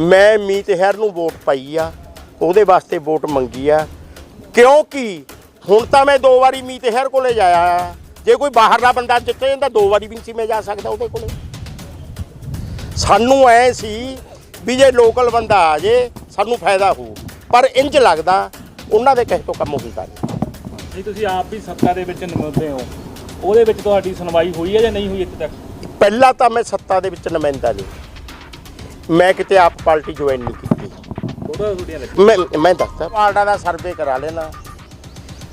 ਮੈਂ ਮੀਤ ਹੈਰ ਨੂੰ ਵੋਟ ਪਾਈ ਆ ਉਹਦੇ ਵਾਸਤੇ ਵੋਟ ਮੰਗੀ ਆ। ਕਿਉਂਕਿ ਹੁਣ ਤਾਂ ਮੈਂ ਦੋ ਵਾਰੀ ਮੀਤ ਹੈਰ ਕੋਲੇ ਜਾਇਆ ਆ। ਜੇ ਕੋਈ ਬਾਹਰਲਾ ਬੰਦਾ ਜਿੱਤੇ ਜਾਂਦਾ ਦੋ ਵਾਰੀ ਵੀ ਨਹੀਂ ਸੀ ਮੈਂ ਜਾ ਸਕਦਾ ਉਹਦੇ ਕੋਲੇ। ਸਾਨੂੰ ਐ ਸੀ ਵੀ ਜੇ ਲੋਕਲ ਬੰਦਾ ਆ ਜੇ ਸਾਨੂੰ ਫਾਇਦਾ ਹੋਊ ਪਰ ਇੰਜ ਲੱਗਦਾ ਉਹਨਾਂ ਦੇ ਕਹੇ ਤੋਂ ਕੰਮ ਹੁੰਦਾ ਨਹੀਂ। ਜੀ ਤੁਸੀਂ ਆਪ ਵੀ ਸੱਤਾ ਦੇ ਵਿੱਚ ਨੁਮਾਇੰਦੇ ਹੋ। ਉਹਦੇ ਵਿੱਚ ਤੁਹਾਡੀ ਸੁਣਵਾਈ ਹੋਈ ਹੈ ਜਾਂ ਨਹੀਂ ਹੋਈ ਇੱਥੇ ਤੱਕ? ਪਹਿਲਾਂ ਤਾਂ ਮੈਂ ਸੱਤਾ ਦੇ ਵਿੱਚ ਨੁਮਾਇੰਦਾ ਨਹੀਂ। ਮੈਂ ਕਿਤੇ ਆਪ ਪਾਰਟੀ ਜੁਆਇਨ ਨਹੀਂ ਕੀਤੀ। ਉਹਦਾ ਤੁਹਾਡੀਆਂ ਲੱਗ ਮੈਂ ਮੈਂ ਦੱਸਦਾ। ਪਾਰਟਾ ਦਾ ਸਰਵੇ ਕਰਾ ਲੈਣਾ।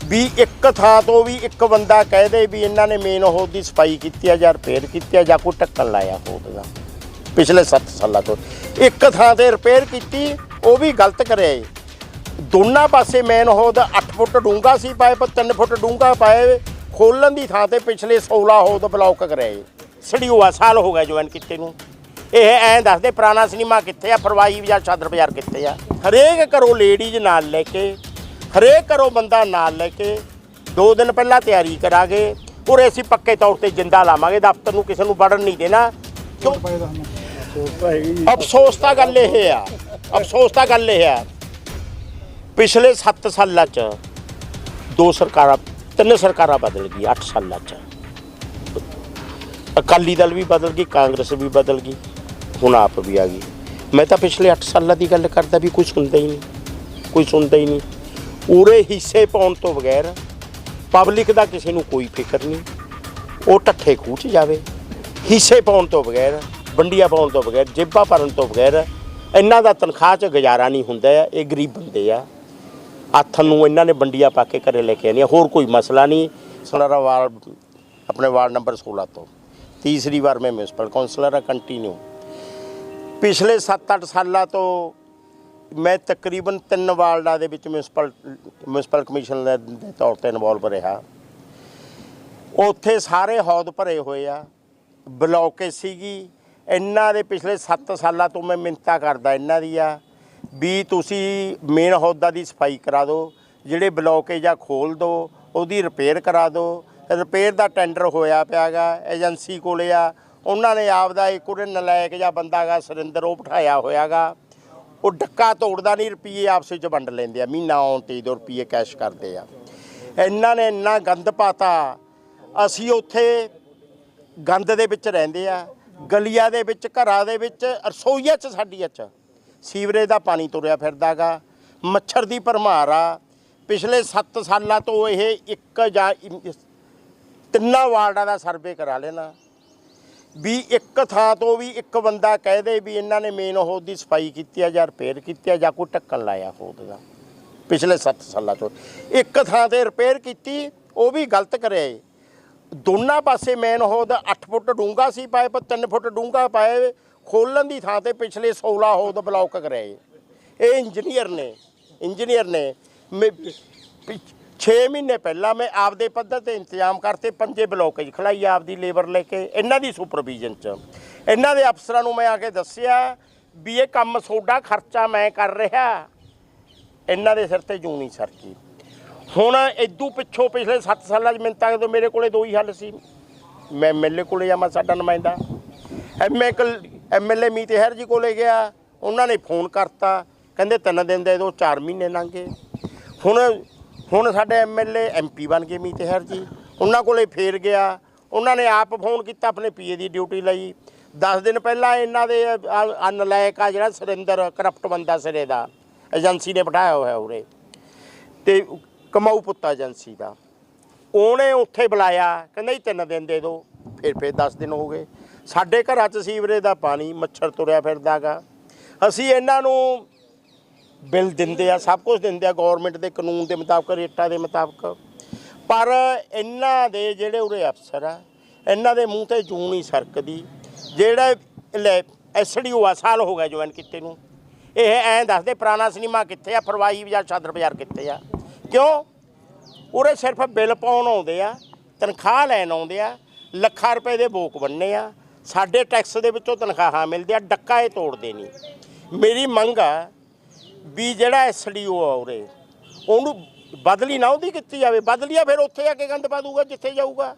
ਵੀ ਇੱਕ ਥਾਂ ਤੋਂ ਵੀ ਇੱਕ ਬੰਦਾ ਕਹਿ ਦੇ ਵੀ ਇਹਨਾਂ ਨੇ ਮੇਨ ਹੋਦ ਦੀ ਸਫ਼ਾਈ ਕੀਤੀ ਆ ਜਾਂ ਰਿਪੇਅਰ ਕੀਤੀ ਆ ਜਾਂ ਕੋਈ ਢੱਕਣ ਲਾਇਆ ਹੋਦ ਦਾ ਪਿਛਲੇ 7 ਸਾਲਾਂ ਤੋਂ। ਇੱਕ ਥਾਂ ਤੇ ਰਿਪੇਅਰ ਕੀਤੀ ਉਹ ਵੀ ਗਲਤ ਕਰਿਆ ਏ। ਦੋਨਾਂ ਪਾਸੇ ਮੇਨ ਹੋਦ 8 ਫੁੱਟ ਡੂੰਘਾ ਸੀ ਪਾਈਪ 3 ਫੁੱਟ ਡੂੰਘਾ ਪਾਏ ਖੋਲਣ ਦੀ ਥਾਂ ਤੇ ਪਿਛਲੇ 16 ਹੋਦ ਬਲੌਕ ਕਰਿਆ ਏ। ਸੜੀਵਾ ਸਾਲ ਹੋ ਗਿਆ ਜੁਆਇਨ ਕੀਤੇ ਨੂੰ। ਇਹ ਐਂ ਦੱਸਦੇ, ਪੁਰਾਣਾ ਸਿਨੇਮਾ ਕਿੱਥੇ ਆ? ਫਰਵਾਈ ਬਾਜ਼ਾਰ ਚਾਦਰ ਬਾਜ਼ਾਰ ਕਿੱਥੇ ਆ? ਹਰੇਕ ਘਰੋਂ ਲੇਡੀਜ਼ ਨਾਲ ਲੈ ਕੇ, ਹਰੇਕ ਘਰੋਂ ਬੰਦਾ ਨਾਲ ਲੈ ਕੇ, ਦੋ ਦਿਨ ਪਹਿਲਾਂ ਤਿਆਰੀ ਕਰਾਂਗੇ। ਉਰੇ ਅਸੀਂ ਪੱਕੇ ਤੌਰ ਤੇ ਜਿੰਦਾ ਲਾਵਾਂਗੇ, ਦਫ਼ਤਰ ਨੂੰ ਕਿਸੇ ਨੂੰ ਵੜਨ ਨਹੀਂ ਦੇਣਾ। ਕਿਉਂ? ਅਫਸੋਸ ਤਾਂ ਗੱਲ ਇਹ ਆ, ਅਫਸੋਸ ਤਾਂ ਗੱਲ ਇਹ ਆ। ਪਿਛਲੇ 7 ਸਾਲਾਂ ਚ ਦੋ ਸਰਕਾਰਾਂ, ਤਿੰਨ ਸਰਕਾਰਾਂ ਬਦਲ ਗਈ 8 ਸਾਲਾਂ ਚ। ਅਕਾਲੀ ਦਲ ਵੀ ਬਦਲ ਗਈ, ਕਾਂਗਰਸ ਵੀ ਬਦਲ ਗਈ। ਹੁਣ ਆਪ ਵੀ ਆ ਗਈ। ਮੈਂ ਤਾਂ ਪਿਛਲੇ 8 ਸਾਲਾਂ ਦੀ ਗੱਲ ਕਰਦਾ ਵੀ ਕੋਈ ਸੁਣਦਾ ਹੀ ਨਹੀਂ। ਕੋਈ ਸੁਣਦਾ ਹੀ ਨਹੀਂ। ਉਰੇ ਹਿੱਸੇ ਪਾਉਣ ਤੋਂ ਬਗੈਰ ਪਬਲਿਕ ਦਾ ਕਿਸੇ ਨੂੰ ਕੋਈ ਫਿਕਰ ਨਹੀਂ। ਉਹ ਟੱਠੇ ਖੂਚ ਜਾਵੇ। ਹਿੱਸੇ ਪਾਉਣ ਤੋਂ ਬਗੈਰ, ਵੰਡੀਆਂ ਪਾਉਣ ਤੋਂ ਬਗੈਰ, ਜੇਬਾਂ ਭਰਨ ਤੋਂ ਬਗੈਰ ਇਹਨਾਂ ਦਾ ਤਨਖਾਹ 'ਚ ਗੁਜ਼ਾਰਾ ਨਹੀਂ ਹੁੰਦਾ ਇਹ ਗਰੀਬ ਬੰਦੇ ਆ। ਹੱਥ ਨੂੰ ਇਹਨਾਂ ਨੇ ਵੰਡੀਆਂ ਪਾ ਕੇ ਘਰੇ ਲੈ ਕੇ ਆਉਂਦੀਆਂ ਹੋਰ ਕੋਈ ਮਸਲਾ ਨਹੀਂ। ਸਲਰਾ ਵਾਰਡ, ਆਪਣੇ ਵਾਰਡ ਨੰਬਰ 16 ਤੋਂ। ਤੀਸਰੀ ਵਾਰ ਮੈਂ ਮਿਊਨਿਸਪਲ ਕਾਉਂਸਲਰ ਆ, ਕੰਟੀਨਿਊ। ਪਿਛਲੇ 7-8 ਸਾਲਾਂ ਤੋਂ ਮੈਂ ਤਕਰੀਬਨ ਤਿੰਨ ਵਾਰਡਾਂ ਦੇ ਵਿੱਚ ਮਿਊਨਿਸਪਲ ਮਿਊਨਿਸਪਲ ਕਮਿਸ਼ਨ ਦੇ ਤੌਰ ਤੇ ਇਨਵੋਲਵ ਰਿਹਾ। ਉੱਥੇ ਸਾਰੇ ਹੌਦ ਭਰੇ ਹੋਏ ਆ, ਬਲੌਕੇ ਸੀਗੀ। ਇਹਨਾਂ ਦੇ ਪਿਛਲੇ 7 ਸਾਲਾਂ ਤੋਂ ਮੈਂ ਮਿੰਤਾ ਕਰਦਾ ਇਹਨਾਂ ਦੀ ਆ। ਵੀ ਤੁਸੀਂ ਮੇਨ ਹੌਦਾ ਦੀ ਸਫ਼ਾਈ ਕਰਾ ਦਿਓ, ਜਿਹੜੇ ਬਲੌਕੇ ਜਾਂ ਖੋਲ ਦਿਓ, ਉਹਦੀ ਰਿਪੇਅਰ ਕਰਾ ਦਿਓ। ਰਿਪੇਅਰ ਦਾ ਟੈਂਡਰ ਹੋਇਆ ਪਿਆਗਾ ਏਜੰਸੀ ਕੋਲੇ ਆ ਉਹਨਾਂ ਨੇ ਆਪਦਾ ਇੱਕ ਉਹਨੇ ਨਲਾਇਕ ਜਾਂ ਬੰਦਾਗਾ ਸੁਰਿੰਦਰ, ਉਹ ਬਿਠਾਇਆ ਹੋਇਆਗਾ। ਉਹ ਡੱਕਾ ਤੋੜਦਾ ਨਹੀਂ, ਰੁਪਈਏ ਆਪਸ ਵਿੱਚ ਵੰਡ ਲੈਂਦੇ ਆ। ਮਹੀਨਾ ਆਉਣ ਤੇ ਦੋ ਰੁਪਈਏ ਕੈਸ਼ ਕਰਦੇ ਆ। ਇਹਨਾਂ ਨੇ ਇੰਨਾ ਗੰਦ ਪਾਤਾ, ਅਸੀਂ ਉੱਥੇ ਗੰਦ ਦੇ ਵਿੱਚ ਰਹਿੰਦੇ ਆ, ਗਲੀਆਂ ਦੇ ਵਿੱਚ, ਘਰਾਂ ਦੇ ਵਿੱਚ, ਰਸੋਈਆਂ 'ਚ ਸਾਡੀਆਂ 'ਚ। ਸੀਵਰੇਜ ਦਾ ਪਾਣੀ ਤੁਰਿਆ ਫਿਰਦਾਗਾ ਮੱਛਰ ਦੀ ਭਰਮਾਰ ਆ। ਪਿਛਲੇ 7 ਸਾਲਾਂ ਤੋਂ ਇਹ ਇੱਕ ਜਾਂ ਤਿੰਨਾਂ ਵਾਰਡਾਂ ਦਾ ਸਰਵੇ ਕਰਾ ਲੈਣਾ। ਵੀ ਇੱਕ ਥਾਂ ਤੋਂ ਵੀ ਇੱਕ ਬੰਦਾ ਕਹਿ ਦੇ ਵੀ ਇਹਨਾਂ ਨੇ ਮੇਨ ਹੋਦ ਦੀ ਸਫ਼ਾਈ ਕੀਤੀ ਆ ਜਾਂ ਰਿਪੇਅਰ ਕੀਤੀ ਆ ਜਾਂ ਕੋਈ ਢੱਕਣ ਲਾਇਆ ਹੋਦ ਦਾ। ਪਿਛਲੇ 7 ਸਾਲਾਂ ਤੋਂ। ਇੱਕ ਥਾਂ ਤੇ ਰਿਪੇਅਰ ਕੀਤੀ, ਉਹ ਵੀ ਗਲਤ ਕਰਿਆ ਏ ਦੋਨਾਂ ਪਾਸੇ ਮੇਨ ਹੋਦ 8 ਫੁੱਟ ਡੂੰਘਾ ਸੀ ਪਾਈਪ 3 ਫੁੱਟ ਡੂੰਘਾ ਪਾਏ, ਖੋਲਣ ਦੀ ਥਾਂ ਤੇ ਪਿਛਲੇ 16 ਹੋਦ ਬਲੌਕ ਕਰਿਆ ਏ ਇਹ ਇੰਜੀਨੀਅਰ ਨੇ ਇੰਜੀਨੀਅਰ ਨੇ। 6 ਮਹੀਨੇ ਪਹਿਲਾਂ ਮੈਂ ਆਪਦੇ ਪੱਧਰ ਤੇ ਇੰਤਜ਼ਾਮ ਕਰਤੇ, ਪੰਜੇ ਬਲੌਕ 'ਚ ਖਲਾਈ ਆਪਦੀ ਲੇਬਰ ਲੈ ਕੇ, ਇਹਨਾਂ ਦੀ ਸੁਪਰਵੀਜ਼ਨ 'ਚ। ਇਹਨਾਂ ਦੇ ਅਫਸਰਾਂ ਨੂੰ ਮੈਂ ਆ ਕੇ ਦੱਸਿਆ ਵੀ ਇਹ ਕੰਮ ਸੋਡਾ ਖਰਚਾ ਮੈਂ ਕਰ ਰਿਹਾ। ਇਹਨਾਂ ਦੇ ਸਿਰ ਤੇ ਜੂੰ ਨਹੀਂ ਸਰਕੀ। ਹੁਣ ਇਦੋਂ ਪਿੱਛੋਂ ਪਿਛਲੇ 7 ਸਾਲਾਂ 'ਚ ਮਿੰਤਾਂ ਜਦੋਂ ਮੇਰੇ ਕੋਲੇ ਦੋ ਹੀ ਹੱਲ ਸੀ। ਮੈਂ ਐਮਐਲਏ ਕੋਲੇ ਜਾਵਾਂ ਸਾਡਾ ਨੁਮਾਇੰਦਾ। ਐਮਏ ਐਮਐਲਏ ਮੀਤ ਹੈਰ ਜੀ ਕੋਲੇ ਗਿਆ, ਉਹਨਾਂ ਨੇ ਫੋਨ ਕਰਤਾ। ਕਹਿੰਦੇ ਤਿੰਨ ਦਿਨ ਦੇ ਦੋ, ਚਾਰ ਮਹੀਨੇ ਲੰਘ ਗਏ। ਹੁਣ ਹੁਣ ਸਾਡੇ ਐਮਐਲਏ ਐਮਪੀ ਬਣ ਗਏ ਮੀਤ ਜੀ। ਉਹਨਾਂ ਕੋਲੇ ਫੇਰ ਗਿਆ। ਉਹਨਾਂ ਨੇ ਆਪ ਫੋਨ ਕੀਤਾ, ਆਪਣੇ ਪੀਏ ਦੀ ਡਿਊਟੀ ਲਈ। 10 ਦਿਨ ਪਹਿਲਾਂ ਇਹਨਾਂ ਦੇ ਆ- ਅਨਲਾਇਕ ਆ ਜਿਹੜਾ ਸੁਰਿੰਦਰ ਕਰਪਟ ਬੰਦਾ ਸਿਰੇ ਦਾ। ਏਜੰਸੀ ਨੇ ਬਿਠਾਇਆ ਹੋਇਆ ਉਰੇ। ਤੇ ਕਮਾਊ ਪੁੱਤਾ ਏਜੰਸੀ ਦਾ। ਉਹਨੇ ਉੱਥੇ ਬੁਲਾਇਆ, ਕਹਿੰਦਾ ਜੀ ਤਿੰਨ ਦਿਨ ਦੇ ਦਿਓ ਫਿਰ ਫਿਰ 10 ਦਿਨ ਹੋ ਗਏ। ਸਾਡੇ ਘਰਾਂ 'ਚ ਸੀਵਰੇਜ ਦਾ ਪਾਣੀ, ਮੱਛਰ ਤੁਰਿਆ ਫਿਰਦਾਗਾ ਅਸੀਂ ਇਹਨਾਂ ਨੂੰ ਬਿੱਲ ਦਿੰਦੇ ਆ, ਸਭ ਕੁਝ ਦਿੰਦੇ ਆ ਗਵਰਨਮੈਂਟ ਦੇ ਕਾਨੂੰਨ ਦੇ ਮੁਤਾਬਕ, ਰੇਟਾਂ ਦੇ ਮੁਤਾਬਕ। ਪਰ ਇਹਨਾਂ ਦੇ ਜਿਹੜੇ ਉਰੇ ਅਫਸਰ ਆ, ਇਹਨਾਂ ਦੇ ਮੂੰਹ ਤੇ ਜੂੰ ਨਹੀਂ ਸਰਕਦੀ। ਜਿਹੜਾ ਐਸਡੀਓ ਆ, ਸਾਲ ਹੋ ਗਿਆ ਜੁਆਇਨ ਕੀਤੇ ਨੂੰ। ਇਹ ਐਂ ਦੱਸਦੇ, ਪੁਰਾਣਾ ਸਿਨੇਮਾ ਕਿੱਥੇ ਆ ਫਰਵਾਈ ਬਾਜ਼ਾਰ, ਚਾਦਰ ਬਾਜ਼ਾਰ ਕਿੱਥੇ ਆ? ਕਿਉਂ? ਉਰੇ ਸਿਰਫ ਬਿੱਲ ਪਾਉਣ ਆਉਂਦੇ ਆ, ਤਨਖਾਹ ਲੈਣ ਆਉਂਦੇ ਆ, ਲੱਖਾਂ ਰੁਪਏ ਦੇ ਬੋਕ ਬੰਨੇ ਆ। ਸਾਡੇ ਟੈਕਸ ਦੇ ਵਿੱਚੋਂ ਤਨਖਾਹਾਂ ਮਿਲਦੇ ਆ, ਡੱਕਾ ਇਹ ਤੋੜਦੇ ਨਹੀਂ। ਮੇਰੀ ਮੰਗ ਆ ਵੀ ਜਿਹੜਾ ਐਸਡੀਓ ਆ ਉਰੇ, ਉਹਨੂੰ ਬਦਲੀ ਨਾ ਉਹਦੀ ਕੀਤੀ ਜਾਵੇ। ਬਦਲੀਆ ਫਿਰ ਉੱਥੇ ਆ ਕੇ ਗੰਦ ਪਾ ਦੂਗਾ ਜਿੱਥੇ ਜਾਊਗਾ।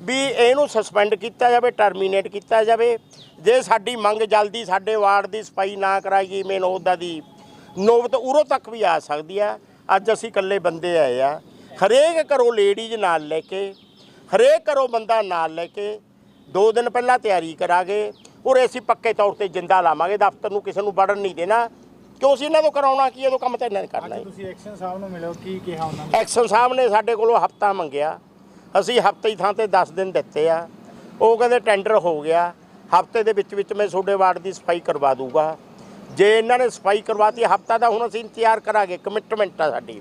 ਵੀ ਇਹਨੂੰ ਸਸਪੈਂਡ ਕੀਤਾ ਜਾਵੇ ਟਰਮੀਨੇਟ ਕੀਤਾ ਜਾਵੇ। ਜੇ ਸਾਡੀ ਮੰਗ ਜਲਦੀ ਸਾਡੇ ਵਾਰਡ ਦੀ ਸਫ਼ਾਈ ਨਾ ਕਰਾਈ ਗਈ ਮੇਨ ਉਹਦਾ ਦੀ ਨੋਬਤ ਉਰੋਂ ਤੱਕ ਵੀ ਆ ਸਕਦੀ ਆ। ਅੱਜ ਅਸੀਂ ਇਕੱਲੇ ਬੰਦੇ ਆਏ ਆ। ਹਰੇਕ ਘਰੋਂ ਲੇਡੀਜ਼ ਨਾਲ ਲੈ ਕੇ, ਹਰੇਕ ਘਰੋਂ ਬੰਦਾ ਨਾਲ ਲੈ ਕੇ, ਦੋ ਦਿਨ ਪਹਿਲਾਂ ਤਿਆਰੀ ਕਰਾਂਗੇ। ਔਰ ਅਸੀਂ ਪੱਕੇ ਤੌਰ ਤੇ ਜਿੰਦਾ ਲਾਵਾਂਗੇ। ਦਫ਼ਤਰ ਨੂੰ ਕਿਸੇ ਨੂੰ ਵੜਨ ਨਹੀਂ ਦੇਣਾ। ਕਿਉਂ ਅਸੀਂ ਇਹਨਾਂ ਤੋਂ ਕਰਾਉਣਾ ਕੀ ਇਹਦੋਂ ਕੰਮ ਤਾਂ ਇਹਨਾਂ ਨੇ ਕਰਨਾ ਹੈ। ਤੁਸੀਂ ਐਕਸ਼ਨ ਸਾਹਿਬ ਨੂੰ ਮਿਲਿਓ ਕੀ ਕਿਹਾ ਉਹਨਾਂ ਨੇ? ਐਕਸ਼ਨ ਸਾਹਿਬ ਨੇ ਸਾਡੇ ਕੋਲੋਂ ਹਫਤਾ ਮੰਗਿਆ। ਅਸੀਂ ਹਫ਼ਤੇ ਦੀ ਥਾਂ ਤੇ 10 ਦਿਨ ਦਿੱਤੇ ਆ। ਉਹ ਕਹਿੰਦੇ ਟੈਂਡਰ ਹੋ ਗਿਆ। ਹਫ਼ਤੇ ਦੇ ਵਿੱਚ ਵਿੱਚ ਮੈਂ ਤੁਹਾਡੇ ਵਾਰਡ ਦੀ ਸਫ਼ਾਈ ਕਰਵਾ ਦੂੰਗਾ। ਜੇ ਇਹਨਾਂ ਨੇ ਸਫ਼ਾਈ ਕਰਵਾਤੀ ਹਫਤਾ ਦਾ ਹੁਣ ਅਸੀਂ ਇੰਤਜ਼ਾਰ ਕਰਾਂਗੇ। ਕਮਿਟਮੈਂਟ ਆ ਸਾਡੀ।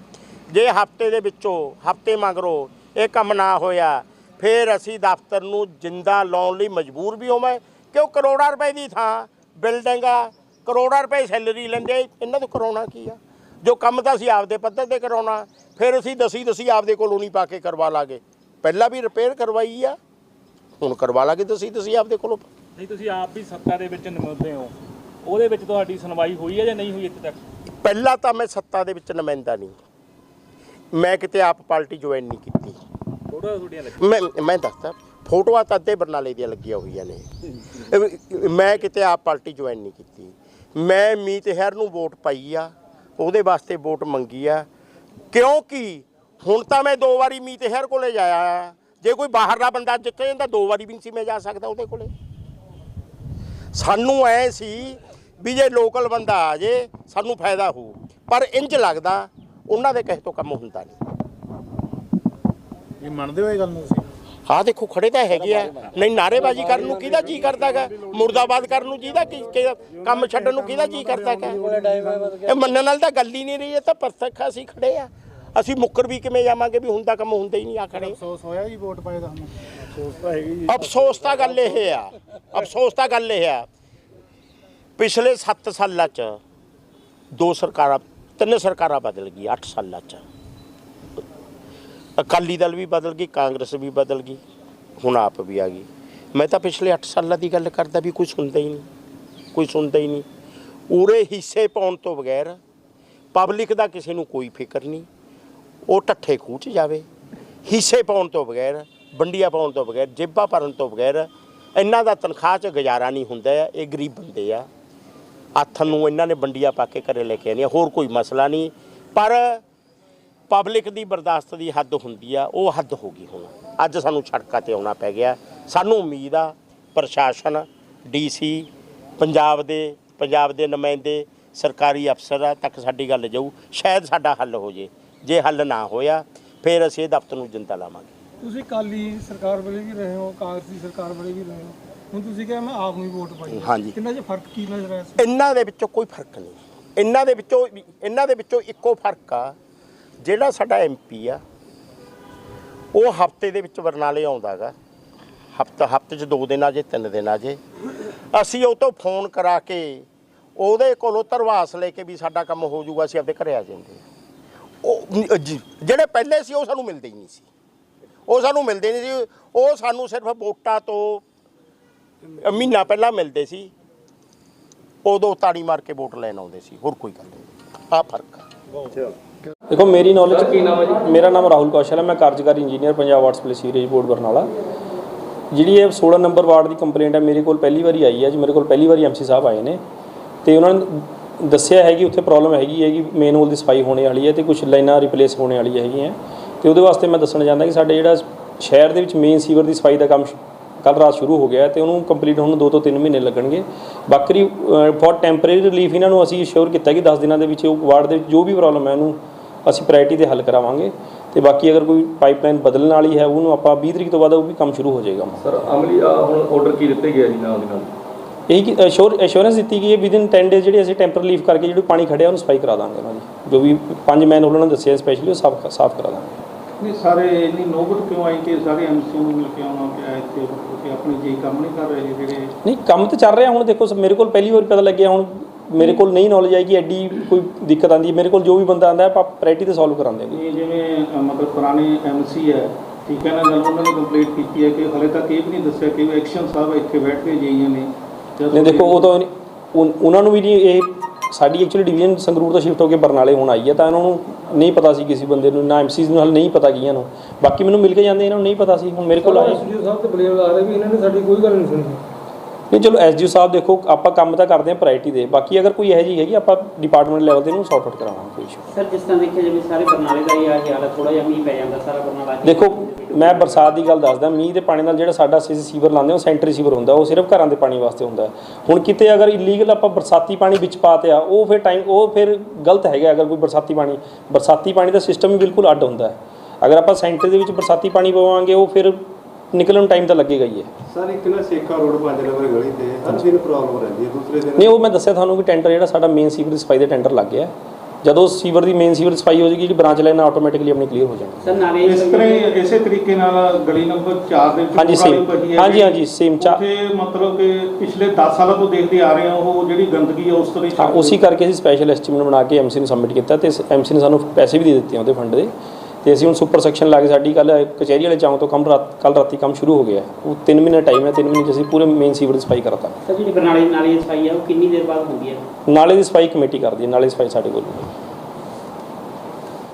ਜੇ ਹਫ਼ਤੇ ਦੇ ਵਿੱਚੋਂ ਹਫ਼ਤੇ ਮਗਰੋਂ ਇਹ ਕੰਮ ਨਾ ਹੋਇਆ ਫਿਰ ਅਸੀਂ ਦਫ਼ਤਰ ਨੂੰ ਜਿੰਦਾ ਲਾਉਣ ਲਈ ਮਜਬੂਰ ਵੀ ਹੋਵਾਂ ਕਿਉਂ? ਕਰੋੜਾਂ ਰੁਪਏ ਦੀ ਥਾਂ ਬਿਲਡਿੰਗ ਆ ਕਰੋੜਾਂ ਰੁਪਏ ਸੈਲਰੀ ਲੈਂਦੇ ਇਹਨਾਂ ਤੋਂ ਕਰਾਉਣਾ ਕੀ ਆ? ਜੋ ਕੰਮ ਤਾਂ ਅਸੀਂ ਆਪਦੇ ਪੱਧਰ ਤੇ ਕਰਾਉਣਾ ਫਿਰ ਅਸੀਂ ਦਸੀ ਦਸੀ ਆਪਦੇ ਕੋਲੋਂ ਨਹੀਂ ਪਾ ਕੇ ਕਰਵਾ ਲਾਂਗੇ। ਪਹਿਲਾਂ ਵੀ ਰਿਪੇਅਰ ਕਰਵਾਈ ਆ ਹੁਣ ਕਰਵਾ ਲਾਂਗੇ ਦਸੀ ਦਸੀ ਆਪਦੇ ਕੋਲੋਂ। ਨਹੀਂ ਤੁਸੀਂ ਆਪ ਵੀ ਸੱਤਾ ਦੇ ਵਿੱਚ ਨੁਮਾਇੰਦੇ ਹੋ। ਉਹਦੇ ਵਿੱਚ ਤੁਹਾਡੀ ਸੁਣਵਾਈ ਹੋਈ ਹੈ ਜਾਂ ਨਹੀਂ ਹੋਈ ਇੱਥੇ ਤੱਕ? ਪਹਿਲਾਂ ਤਾਂ ਮੈਂ ਸੱਤਾ ਦੇ ਵਿੱਚ ਨੁਮਾਇੰਦਾ ਨਹੀਂ। ਮੈਂ ਕਿਤੇ ਆਪ ਪਾਰਟੀ ਜੁਆਇਨ ਨਹੀਂ ਕੀਤੀ। ਥੋੜਾ ਤੁਹਾਡੀਆਂ ਲੱਗੀਆਂ? ਮੈਂ ਮੈਂ ਦੱਸਦਾ ਫੋਟੋਆਂ ਤਾਂ ਅੱਧੇ ਬਰਨਾਲੇ ਦੀਆਂ ਲੱਗੀਆਂ ਹੋਈਆਂ ਨੇ। ਮੈਂ ਕਿਤੇ ਆਪ ਪਾਰਟੀ ਜੁਆਇਨ ਨਹੀਂ ਕੀਤੀ। ਮੈਂ ਮੀਤ ਹੈਰ ਨੂੰ ਵੋਟ ਪਾਈ ਆ, ਉਹਦੇ ਵਾਸਤੇ ਵੋਟ ਮੰਗੀ ਆ। ਕਿਉਂਕਿ ਹੁਣ ਤਾਂ ਮੈਂ ਦੋ ਵਾਰੀ ਮੀਤ ਹੈਰ ਕੋਲੇ ਜਾਇਆ ਜੇ ਕੋਈ ਬਾਹਰਲਾ ਬੰਦਾ ਜਿੱਥੇ ਜਾਂਦਾ, ਦੋ ਵਾਰੀ ਵੀ ਨਹੀਂ ਸੀ ਮੈਂ ਜਾ ਸਕਦਾ ਉਹਦੇ ਕੋਲੇ। ਸਾਨੂੰ ਐ ਸੀ ਵੀ ਜੇ ਲੋਕਲ ਬੰਦਾ ਆ ਜੇ, ਸਾਨੂੰ ਫਾਇਦਾ ਹੋਊ ਪਰ ਇੰਜ ਲੱਗਦਾ, ਉਹਨਾਂ ਦੇ ਕਹੇ ਤੋਂ ਕੰਮ ਹੁੰਦਾ ਨਹੀਂ। ਇਹ ਮੰਨਦੇ ਹੋ ਇਹ ਗੱਲ ਨੂੰ ਤੁਸੀਂ? ਆਹ ਦੇਖੋ ਖੜੇ ਤਾਂ ਹੈਗੇ ਆ। ਨਹੀਂ ਨਾਰੇਬਾਜ਼ੀ ਕਰਨ ਨੂੰ ਕਿਹਦਾ ਜੀ ਕਰਦਾਗਾ ਮੁਰਦਾਬਾਦ ਕਰਨ ਨੂੰ ਜਿਹਦਾ ਕੀ ਕੀ- ਕੰਮ ਛੱਡਣ ਨੂੰ ਕਿਹਦਾ ਜੀ ਕਰਦਾਗਾ ਇਹ ਮੰਨਣ ਨਾਲ ਤਾਂ ਗੱਲ ਹੀ ਨਹੀਂ ਰਹੀ ਇਹ ਤਾਂ ਪ੍ਰਤੱਖ ਅਸੀਂ ਖੜੇ ਆ। ਅਸੀਂ ਮੁੱਕਰ ਵੀ ਕਿਵੇਂ ਜਾਵਾਂਗੇ ਵੀ ਹੁੰਦਾ ਕੰਮ ਹੁੰਦਾ ਹੀ ਨਹੀਂ ਆ ਖੜੇ। ਅਫਸੋਸ ਹੋਇਆ ਜੀ ਵੋਟ ਪਾਏ ਤੁਹਾਨੂੰ? ਅਫਸੋਸ ਤਾਂ ਹੈਗੀ ਅਫਸੋਸ ਤਾਂ ਗੱਲ ਇਹ ਆ ਅਫਸੋਸ ਤਾਂ ਗੱਲ ਇਹ ਆ। ਪਿਛਲੇ 7 ਸਾਲਾਂ ਚ ਦੋ ਸਰਕਾਰਾਂ ਤਿੰਨ ਸਰਕਾਰਾਂ ਬਦਲ ਗਈ 8 ਸਾਲਾਂ ਚ। ਅਕਾਲੀ ਦਲ ਵੀ ਬਦਲ ਗਈ, ਕਾਂਗਰਸ ਵੀ ਬਦਲ ਗਈ, ਹੁਣ ਆਪ ਵੀ ਆ ਗਈ। ਮੈਂ ਤਾਂ ਪਿਛਲੇ 8 ਸਾਲਾਂ ਦੀ ਗੱਲ ਕਰਦਾ ਵੀ ਕੋਈ ਸੁਣਦਾ ਹੀ ਨਹੀਂ, ਕੋਈ ਸੁਣਦਾ ਹੀ ਨਹੀਂ। ਉਰੇ ਹਿੱਸੇ ਪਾਉਣ ਤੋਂ ਬਗੈਰ ਪਬਲਿਕ ਦਾ ਕਿਸੇ ਨੂੰ ਕੋਈ ਫਿਕਰ ਨਹੀਂ, ਉਹ ਟੱਠੇ ਖੂਹ 'ਚ ਜਾਵੇ। ਹਿੱਸੇ ਪਾਉਣ ਤੋਂ ਬਗੈਰ, ਵੰਡੀਆਂ ਪਾਉਣ ਤੋਂ ਬਗੈਰ, ਜੇਬਾਂ ਭਰਨ ਤੋਂ ਬਗੈਰ, ਇਹਨਾਂ ਦਾ ਤਨਖਾਹ 'ਚ ਗੁਜ਼ਾਰਾ ਨਹੀਂ ਹੁੰਦਾ ਹੈ ਇਹ ਗਰੀਬ ਬੰਦੇ ਆ। ਹੱਥ ਨੂੰ ਇਹਨਾਂ ਨੇ ਵੰਡੀਆਂ ਪਾ ਕੇ ਘਰੇ ਲੈ ਕੇ ਆਉਂਦੀਆਂ ਹੋਰ ਕੋਈ ਮਸਲਾ ਨਹੀਂ। ਪਰ ਪਬਲਿਕ ਦੀ ਬਰਦਾਸ਼ਤ ਦੀ ਹੱਦ ਹੁੰਦੀ ਆ ਉਹ ਹੱਦ ਹੋ ਗਈ ਹੁਣ। ਅੱਜ ਸਾਨੂੰ ਸੜਕਾਂ ਤੇ ਆਉਣਾ ਪੈ ਗਿਆ। ਸਾਨੂੰ ਉਮੀਦ ਆ ਪ੍ਰਸ਼ਾਸਨ ਡੀਸੀ ਪੰਜਾਬ ਦੇ ਪੰਜਾਬ ਦੇ ਨੁਮਾਇੰਦੇ ਸਰਕਾਰੀ ਅਫਸਰਾਂ ਤੱਕ ਸਾਡੀ ਗੱਲ ਜਾਊ। ਸ਼ਾਇਦ ਸਾਡਾ ਹੱਲ ਹੋ ਜੇ। ਜੇ ਹੱਲ ਨਾ ਹੋਇਆ ਫਿਰ ਅਸੀਂ ਇਹ ਦਫ਼ਤਰ ਨੂੰ ਜਿੰਦਾ ਲਾਵਾਂਗੇ। ਤੁਸੀਂ ਕਾਲੀ ਸਰਕਾਰ ਵੇਲੇ ਵੀ ਰਹੇ ਹੋ ਕਾਂਗਰਸੀ ਸਰਕਾਰ ਵੇਲੇ ਵੀ ਰਹੇ ਹੋ। ਹੁਣ ਤੁਸੀਂ ਕਿਹਾ ਮੈਂ ਆਪ ਨੂੰ ਵੋਟ ਪਾਈ। ਹੈ। ਹਾਂਜੀ। ਕਿੰਨਾ ਜਿਹਾ ਫ਼ਰਕ ਕੀ ਨਜ਼ਰ ਆਇਆ? ਇਹਨਾਂ ਦੇ ਵਿੱਚੋਂ ਕੋਈ ਫ਼ਰਕ ਨਹੀਂ। ਇਹਨਾਂ ਦੇ ਵਿੱਚੋਂ ਇਹਨਾਂ ਦੇ ਵਿੱਚੋਂ ਇੱਕੋ ਫ਼ਰਕ ਆ ਜਿਹੜਾ ਸਾਡਾ ਐਮਪੀ ਆ, ਉਹ ਹਫ਼ਤੇ ਦੇ ਵਿੱਚ ਬਰਨਾਲੇ ਆਉਂਦਾਗਾ। ਹਫਤਾ, ਹਫ਼ਤੇ 'ਚ ਦੋ ਦਿਨ ਆ ਜੇ, ਤਿੰਨ ਦਿਨ ਆ ਜੇ। ਅਸੀਂ ਉਹ ਤੋਂ ਫੋਨ ਕਰਾ ਕੇ ਉਹਦੇ ਕੋਲੋਂ ਧਰਵਾਸ ਲੈ ਕੇ ਵੀ ਸਾਡਾ ਕੰਮ ਹੋ ਜਾਊਗਾ, ਅਸੀਂ ਆਪਦੇ ਘਰੇ ਆ ਜਾਂਦੇ ਉਹ ਜਿਹੜੇ ਪਹਿਲੇ ਸੀ, ਉਹ ਸਾਨੂੰ ਮਿਲਦੇ ਹੀ ਨਹੀਂ ਸੀ। ਉਹ ਸਾਨੂੰ ਮਿਲਦੇ ਨਹੀਂ ਸੀ। ਉਹ ਸਾਨੂੰ ਸਿਰਫ ਵੋਟਾਂ ਤੋਂ ਮਹੀਨਾ ਪਹਿਲਾਂ ਮਿਲਦੇ ਸੀ। ਉਦੋਂ ਤਾੜੀ ਮਾਰ ਕੇ ਵੋਟ ਲੈਣ ਆਉਂਦੇ ਸੀ। ਹੋਰ ਕੋਈ ਗੱਲ ਨਹੀਂ। ਆ ਫ਼ਰਕ ਆ। ਦੇਖੋ, ਮੇਰੀ ਨੌਲੇਜ ਕੀ ਨਾਮ ਹੈ ਜੀ ਮੇਰਾ ਨਾਮ ਰਾਹੁਲ ਕੌਸ਼ਲ ਹੈ। ਮੈਂ ਕਾਰਜਕਾਰੀ engineer Punjab water supply sewerage board Barnala. ਜਿਹੜੀ ਇਹ 16 ਨੰਬਰ ਵਾਰਡ ਦੀ ਕੰਪਲੇਂਟ ਹੈ, ਮੇਰੇ ਕੋਲ ਪਹਿਲੀ ਵਾਰੀ ਆਈ ਹੈ। ਜੀ ਮੇਰੇ ਕੋਲ ਪਹਿਲੀ ਵਾਰੀ ਐਮਸੀ ਸਾਹਿਬ ਆਏ ਨੇ। ਤੇ ਉਹਨਾਂ ਨੇ ਦੱਸਿਆ ਹੈ ਕਿ ਉੱਥੇ ਪ੍ਰੋਬਲਮ ਹੈਗੀ ਹੈ ਕਿ ਮੇਨ ਹੋਲ ਦੀ ਸਫ਼ਾਈ ਹੋਣੇ ਵਾਲੀ ਹੈ ਤੇ ਕੁਝ ਲਾਈਨਾਂ ਰਿਪਲੇਸ ਹੋਣੇ ਵਾਲੀ ਹੈਗੀਆਂ। ਤੇ ਉਹਦੇ ਵਾਸਤੇ ਮੈਂ ਦੱਸਣਾ ਚਾਹੁੰਦਾ ਕਿ ਸਾਡੇ ਜਿਹੜਾ ਸ਼ਹਿਰ ਦੇ ਵਿੱਚ ਮੇਨ ਸੀਵਰ ਦੀ ਸਫ਼ਾਈ ਦਾ ਕੰਮ ਕੱਲ ਰਾਤ ਸ਼ੁਰੂ ਹੋ ਗਿਆ ਤੇ ਉਹਨੂੰ ਕੰਪਲੀਟ ਹੋਣ ਨੂੰ 2 ਤੋਂ 3 ਮਹੀਨੇ ਲੱਗਣਗੇ। ਬਾਕੀ ਫॉर ਟੈਂਪਰੇਰੀ ਰਿਲੀਫ ਇਹਨਾਂ ਨੂੰ ਅਸੀਂ ਸ਼ੋਰ ਕੀਤਾ ਕਿ 10 ਦਿਨਾਂ ਦੇ ਵਿੱਚ ਉਹ ਵਾਰਡ ਦੇ ਵਿੱਚ ਜੋ ਵੀ ਪ੍ਰੋਬਲਮ ਹੈ ਉਹਨੂੰ ਅਸੀਂ ਪ੍ਰਾਇੋਰਟੀ ਤੇ ਹੱਲ ਕਰਾਵਾਂਗੇ। ਤੇ ਬਾਕੀ ਅਗਰ ਕੋਈ ਪਾਈਪਲਾਈਨ ਬਦਲਣ ਵਾਲੀ ਹੈ ਉਹਨੂੰ ਆਪਾਂ 20 ਤਰੀਕ ਤੋਂ ਬਾਅਦ ਉਹ ਵੀ ਕੰਮ ਸ਼ੁਰੂ ਹੋ ਜਾਏਗਾ। ਸਰ ਅਮਲੀ ਹੁਣ ਆਰਡਰ ਕੀ ਦਿੱਤੇ ਗਏ ਜੀ ਨਾਲ ਦੀ ਨਾਲ? ਇਹੀ ਕਿ ਅਸ਼ੋਰ ਐਸ਼ੋਰੈਂਸ ਦਿੱਤੀ ਗਈ ਹੈ ਵਿਦਿਨ 10 ਡੇਜ਼ ਜਿਹੜੇ ਅਸੀਂ ਟੈਂਪਰ ਲੀਫ ਕਰਕੇ ਜਿਹੜੀ ਪਾਣੀ ਖੜਿਆ ਉਹਨੂੰ ਸਫ਼ਾਈ ਕਰਾ ਦਾਂਗੇ। ਉਹਨਾਂ ਦੀ ਜੋ ਵੀ ਪੰਜ ਮੈਨ ਉਹਨਾਂ ਨੇ ਦੱਸਿਆ ਸਪੈਸ਼ਲੀ ਉਹ ਸਾਫ਼ ਸਾਫ਼ ਕਰਾ ਦਾਂਗੇ। ਨਹੀਂ ਸਾਰੇ ਇੰਨੀ ਨੋਬਤ ਕਿਉਂ ਆਈ ਕਿ ਸਾਰੇ ਐਮਸੀ ਨੂੰ ਮਿਲ ਕੇ ਆਉਣਾ ਪਿਆ ਇੱਥੇ? ਕਿ ਆਪਣੇ ਜੀ ਕੰਮ ਨਹੀਂ ਕਰ ਰਹੇ ਜਿਹੜੇ ਨਹੀਂ ਕੰਮ ਤਾਂ ਚੱਲ ਰਿਹਾ ਹੁਣ ਦੇਖੋ ਮੇਰੇ ਕੋਲ ਪਹਿਲੀ ਵਾਰ ਪਤਾ ਲੱਗਿਆ ਹੁਣ। ਮੇਰੇ ਕੋਲ ਨਹੀਂ ਨੌਲੇਜ ਆਈ ਕਿ ਐਡੀ ਕੋਈ ਦਿੱਕਤ ਆਂਦੀ ਹੈ ਮੇਰੇ ਕੋਲ ਜੋ ਵੀ ਬੰਦਾ ਆਂਦਾ ਆਪਾਂ ਪ੍ਰਾਇੋਰਟੀ ਤੇ ਸੋਲਵ ਕਰਾਂਦੇ ਹਾਂ। ਇਹ ਜਿਵੇਂ ਮਤਲਬ ਪੁਰਾਣੇ ਐਮਸੀ ਹੈ ਠੀਕ ਹੈ ਨਾ ਗੱਲ ਉਹਨਾਂ ਨੇ ਕੰਪਲੀਟ ਕੀਤੀ ਹੈ ਕਿ ਹਲੇ ਤੱਕ ਇਹ ਵੀ ਨਹੀਂ ਦੱਸਿਆ ਕਿ ਐਕਸ਼ਨ ਸਾਹਿਬ ਇੱਥੇ ਬੈਠ ਕੇ ਜਾਈਆਂ ਨੇ। ਨਹੀਂ ਦੇਖੋ ਉਹ ਤਾਂ ਉਹਨਾਂ ਨੂੰ ਵੀ ਨਹੀਂ ਇਹ ਸਾਡੀ ਐਕਚੁਅਲੀ ਡਿਵੀਜ਼ਨ ਸੰਗਰੂਰ ਤੋਂ ਸ਼ਿਫਟ ਹੋ ਕੇ ਬਰਨਾਲੇ ਹੁਣ ਆਈ ਹੈ ਤਾਂ ਇਹਨਾਂ ਨੂੰ ਨਹੀਂ ਪਤਾ ਸੀ ਕਿਸੇ ਬੰਦੇ ਨੂੰ ਨਾ ਐਮਸੀਜ਼ ਨੂੰ ਹਾਲੇ ਨਹੀਂ ਪਤਾ ਗਈਆਂ ਨੂੰ। ਬਾਕੀ ਮੈਨੂੰ ਮਿਲ ਕੇ ਜਾਂਦੇ ਇਹਨਾਂ ਨੂੰ ਨਹੀਂ ਪਤਾ ਸੀ ਹੁਣ ਮੇਰੇ ਕੋਲ ਆਏ। ਐਸਡੀਓ ਸਾਹਿਬ ਤੇ ਬਲੇਮ ਲਾ ਰਹੇ ਵੀ ਇਹਨਾਂ ਨੇ ਸਾਡੀ ਕੋਈ ਗੱਲ ਨਹੀਂ ਸੁਣੀ। ਨਹੀਂ ਚਲੋ ਐਸਡੀਓ ਸਾਹਿਬ ਦੇਖੋ ਆਪਾਂ ਕੰਮ ਤਾਂ ਕਰਦੇ ਹਾਂ ਪ੍ਰਾਇਰਟੀ ਦੇ। ਬਾਕੀ ਅਗਰ ਕੋਈ ਇਹੋ ਜਿਹੀ ਹੈਗੀ ਆਪਾਂ ਡਿਪਾਰਟਮੈਂਟ ਲੈਵਲ ਤੇ ਇਹਨੂੰ ਸੌਟ ਆਊਟ ਕਰਾਵਾਂਗੇ ਕੋਈ ਇਸ਼ੂ ਸਰ ਜਿਸ ਤਰ੍ਹਾਂ ਦੇਖਿਆ ਜਾਵੇ ਸਾਰੇ ਬਰਨਾਲੇ ਦਾ ਹੀ ਆ ਹਾਲ ਹੈ ਥੋੜਾ ਜਿਹਾ ਮੀਂਹ ਪੈ ਜਾਂਦਾ ਸਾਰਾ ਬਰਨਾਲਾ ਦੇਖੋ ਮੈਂ ਬਰਸਾਤ ਦੀ ਗੱਲ ਦੱਸਦਾ ਮੀਂਹ ਦੇ ਪਾਣੀ ਨਾਲ ਜਿਹੜਾ ਸਾਡਾ ਸੀਵਰ ਲਾਉਂਦੇ ਉਹ ਸੈਂਟਰੀ ਸੀਵਰ ਹੁੰਦਾ ਉਹ ਸਿਰਫ ਘਰਾਂ ਦੇ ਪਾਣੀ ਵਾਸਤੇ ਹੁੰਦਾ। ਹੁਣ ਕਿਤੇ ਅਗਰ ਇਲੀਗਲ ਆਪਾਂ ਬਰਸਾਤੀ ਪਾਣੀ ਵਿੱਚ ਪਾਤੇ ਆ ਉਹ ਫਿਰ ਟਾਈਮ ਉਹ ਫਿਰ ਗਲਤ ਹੈਗਾ ਅਗਰ ਕੋਈ ਬਰਸਾਤੀ ਪਾਣੀ ਬਰਸਾਤੀ ਪਾਣੀ ਦਾ ਸਿਸਟਮ ਹੀ ਬਿਲਕੁਲ ਅੱਡ ਹੁੰਦਾ ਅਗਰ ਆਪਾਂ ਸੈਂਟਰ ਦੇ ਵਿੱਚ ਬਰਸਾਤੀ ਪਾਣੀ ਪਵਾਵਾਂਗੇ ਉਹ ਫਿਰ ਨਿਕਲਣ ਟਾਈਮ ਤਾਂ ਲੱਗੇਗਾ ਹੀ ਹੈ ਸਰ ਇੱਕ ਨਾ ਸੇਖਾ ਰੋਡ 5 ਨੰਬਰ ਗਲੀ ਤੇ ਹਰ ਦਿਨ ਪ੍ਰੋਬਲਮ ਰਹਿੰਦੀ ਹੈ ਦੂਸਰੇ ਦਿਨ ਨਹੀਂ ਉਹ ਮੈਂ ਦੱਸਿਆ ਤੁਹਾਨੂੰ ਵੀ ਟੈਂਡਰ ਜਿਹੜਾ ਸਾਡਾ ਮੇਨ ਸੀਵਰ ਦੀ ਸਫ਼ਾਈ ਦਾ ਟੈਂਡਰ ਲੱਗ ਗਿਆ। ਜਦੋਂ ਸੀਵਰ ਦੀ ਮੇਨ ਸੀਵਰ ਸਫ਼ਾਈ ਹੋ ਜਾਏਗੀ ਜਿਹੜੀ ਬ੍ਰਾਂਚ ਲਾਈਨ ਆਟੋਮੈਟਿਕਲੀ ਆਪਣੀ ਕਲੀਅਰ ਹੋ ਜਾਣੀ। ਸਰ ਨਾਲੇ ਇਸ ਤਰ੍ਹਾਂ ਹੀ ਇਸੇ ਤਰੀਕੇ ਨਾਲ ਗਲੀ ਨੰਬਰ 4 ਦੇ ਵਿੱਚ ਹਾਂਜੀ, ਹੈ ਹਾਂਜੀ, ਹਾਂਜੀ, same ਚਾ- ਉੱਥੇ ਮਤਲਬ ਕਿ ਪਿਛਲੇ 10 ਸਾਲਾਂ ਤੋਂ ਦੇਖਦੇ ਆ ਰਹੇ ਹਾਂ ਉਹ ਜਿਹੜੀ ਗੰਦਗੀ ਹੈ ਉਸ ਤਰ੍ਹਾਂ ਹੀ ਉਸੇ ਕਰਕੇ ਅਸੀਂ ਸਪੈਸ਼ਲ ਐਸਟੀਮੇਟ ਬਣਾ ਕੇ ਐਮਸੀ ਨੂੰ ਸਬਮਿਟ ਕੀਤਾ ਤੇ ਐਮਸੀ ਨੇ ਸਾਨੂੰ ਪੈਸੇ ਵੀ ਦੇ ਦਿੱਤੇ ਉਹਦੇ ਫੰਡ ਦੇ। ਤੇ ਅਸੀਂ ਹੁਣ ਸੁਪਰ ਸੈਕਸ਼ਨ ਲਾ ਕੇ ਸਾਡੀ ਕੱਲ ਕਚਹਿਰੀ ਵਾਲੇ ਚੌਂਕ ਤੋਂ ਕੰਮ ਰਾਤ ਕੱਲ ਰਾਤੀ ਕੰਮ ਸ਼ੁਰੂ ਹੋ ਗਿਆ। ਉਹ 3 ਮਹੀਨੇ ਟਾਈਮ ਹੈ 3 ਮਹੀਨੇ 'ਚ ਅਸੀਂ ਪੂਰੇ ਮੇਨ ਸੀਵਰ ਦੀ ਸਫ਼ਾਈ ਕਰਤਾ। ਸਰ ਜਿਹੜੀ ਬਰਨਾਲੇ ਨਾਲੇ ਦੀ ਸਫ਼ਾਈ ਆ ਉਹ ਕਿੰਨੀ ਦੇਰ ਬਾਅਦ ਹੁੰਦੀ ਹੈ? ਨਾਲੇ ਦੀ ਸਫ਼ਾਈ ਕਮੇਟੀ ਕਰਦੀ ਹੈ ਨਾਲੇ ਸਫ਼ਾਈ ਸਾਡੇ ਕੋਲ।